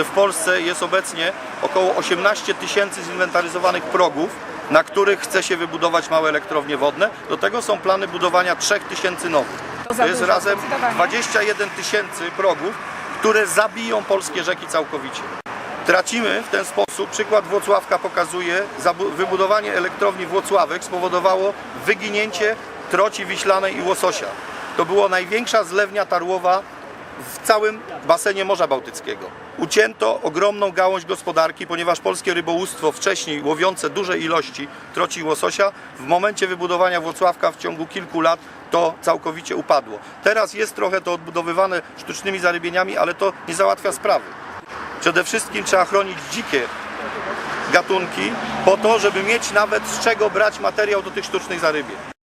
W Polsce jest obecnie około 18 tysięcy zinwentaryzowanych progów, na których chce się wybudować małe elektrownie wodne. Do tego są plany budowania 3 tysięcy nowych. To jest razem zdecydowanie. 21 tysięcy progów, które zabiją polskie rzeki całkowicie. Tracimy w ten sposób, przykład Włocławka pokazuje, wybudowanie elektrowni Włocławek spowodowało wyginięcie troci wiślanej i łososia. To była największa zlewnia tarłowa w całym basenie Morza Bałtyckiego. Ucięto ogromną gałąź gospodarki, ponieważ polskie rybołówstwo wcześniej łowiące duże ilości troci i łososia, w momencie wybudowania Włocławka w ciągu kilku lat to całkowicie upadło. Teraz jest trochę to odbudowywane sztucznymi zarybieniami, ale to nie załatwia sprawy. Przede wszystkim trzeba chronić dzikie gatunki po to, żeby mieć nawet z czego brać materiał do tych sztucznych zarybień.